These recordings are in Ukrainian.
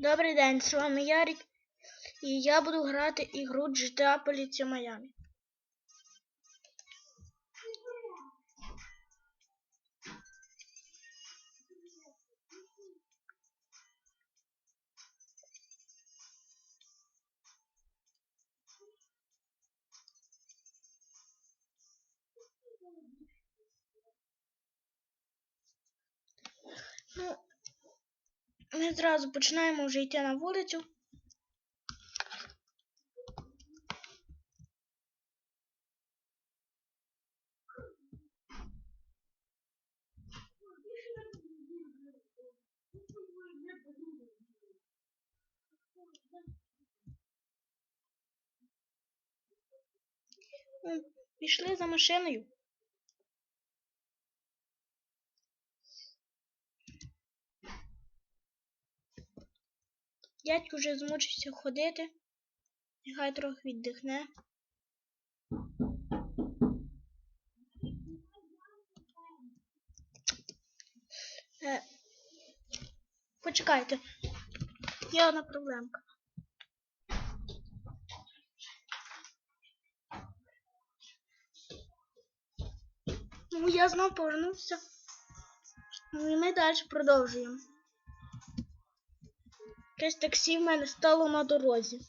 Добрий день, з вами Ярик. І я буду грати ігру GTA Поліція Майами. Ми зразу починаємо вже йти на вулицю. Пішли за машиною. Дядько вже змучився ходити. Нехай трохи віддихне. Е, почекайте. Є одна проблемка. Ну, я знов повернувся. Ну і ми далі продовжуємо. Якесь таксі в мене стало на дорозі.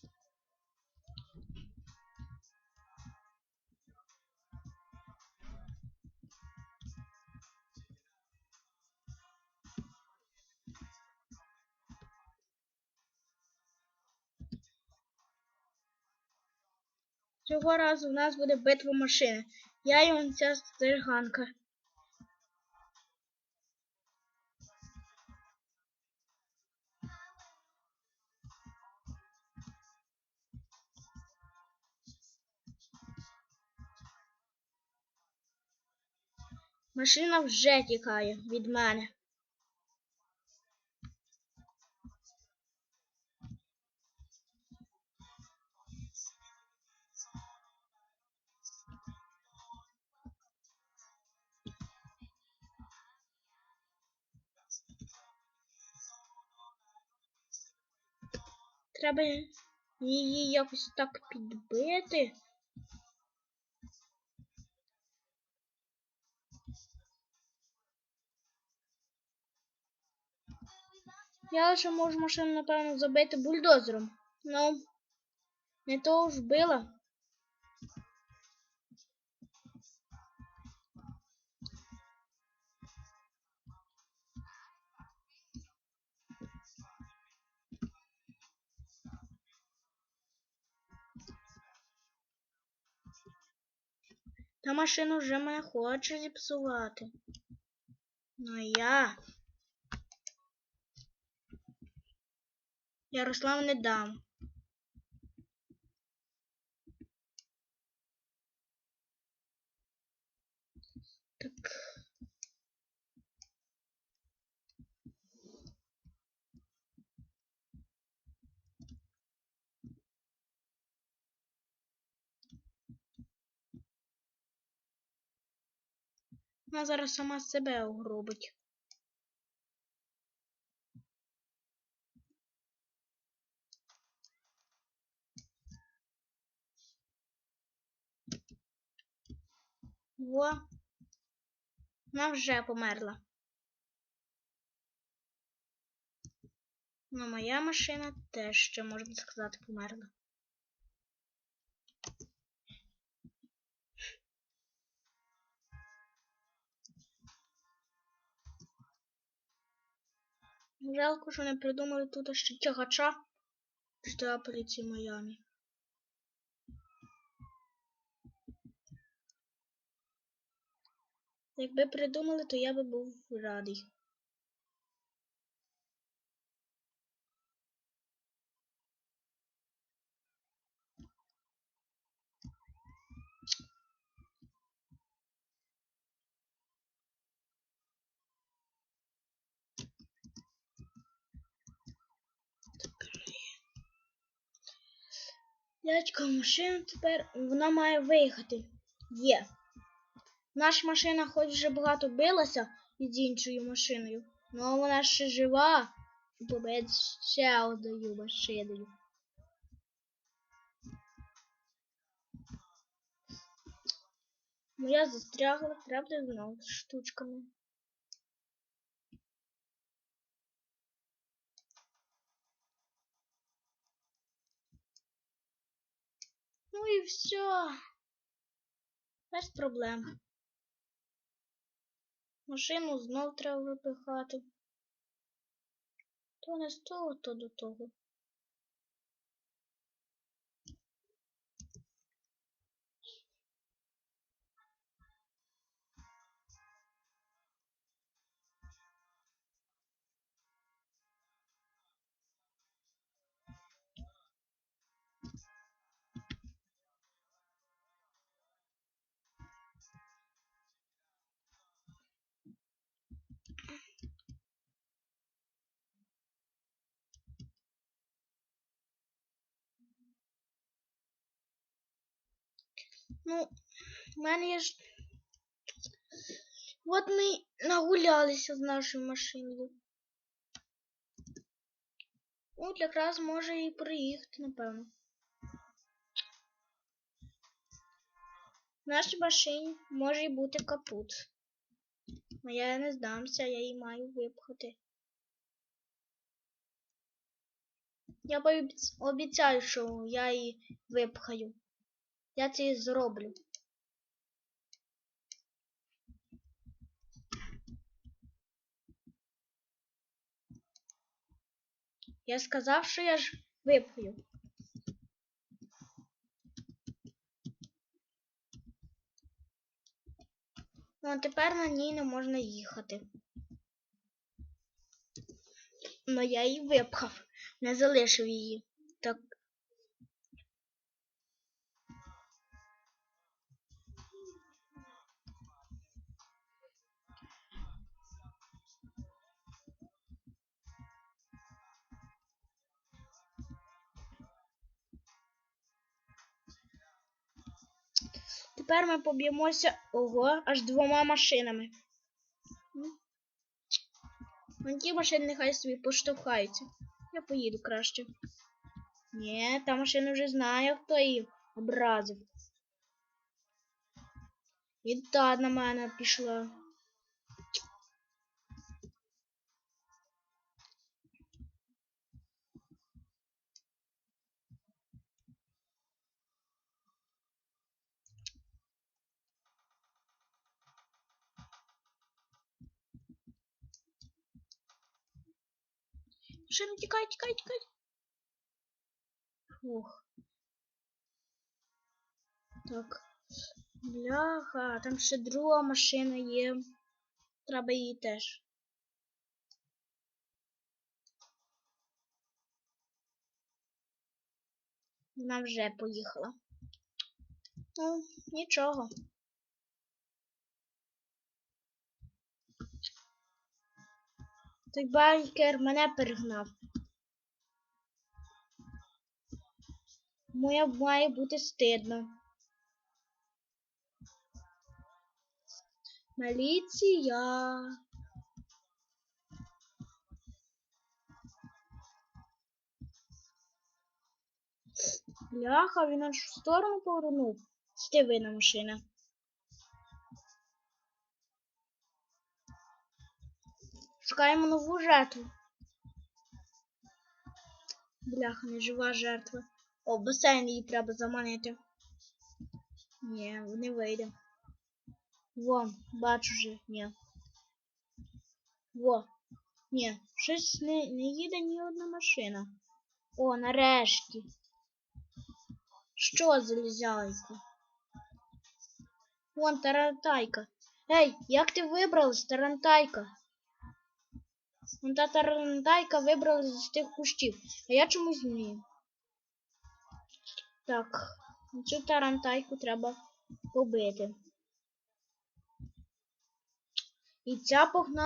Цього разу в нас буде битва машини. Я і ця стерганка. Машина вже тікає від мене. Треба її якось так підбити. Я лише можу машину, напевно, забити бульдозером. Ну, не того ж била. Та машина вже мене хоче зіпсувати. Ну я. Ярослав не дам. Так. Вона зараз сама себе угробить. Во. Вона вже померла. Ну, моя машина теж ще, можна сказати, померла. Жалко, що не придумали тут ще тягача. Що поліції Майами. Якби придумали, то я би був радий. Дядько, машина тепер вона має виїхати. Є. Наша машина хоч вже багато билася із іншою машиною, але вона ще жива. І побити ще одною машиною. Ну я застрягла, правда, знову з штучками. Ну і все. Без проблем. Машину знов треба випихати. То не з того, то до того. Ну, в мене ж. От ми нагулялися з нашою машиною. От якраз може і приїхати, напевно. В нашій машині може і бути капут. А я не здамся, я її маю випхати. Я обіцяю, що я її випхаю. Я це і зроблю. Я сказав, що я ж випхаю. Ну, а тепер на ній не можна їхати. Ну я її випхав, не залишив її. Тепер ми поб'ємося ого, аж двома машинами. Вон ті машини нехай собі поштовхаються. Я поїду краще. Ні, та машина вже знає, хто її образив. І та на мене пішла. Машина, тікай, тікай, тікай. Фух. Так. Бляха, там ще друга машина є. Треба її теж. Вона вже поїхала. Ну, нічого. Той байкер мене перегнав. Моя має бути стидно. Міліція. Бляха, він аж в сторону повернув. Стивина машина. Шукаємо нову жертву. Бляха, не жива жертва. О, басейн її треба заманити. Ні, не вийде. Вон, бачу вже, ні. Во. Ні, щось не, не їде ні одна машина. О, нарешті. Що залізяйка? Вон тарантайка. Ей, як ти вибралась, тарантайка? Вон та тарантайка вибралась з тих кущів, а я чомусь ні. Так, цю тарантайку треба побити. І ця погнала.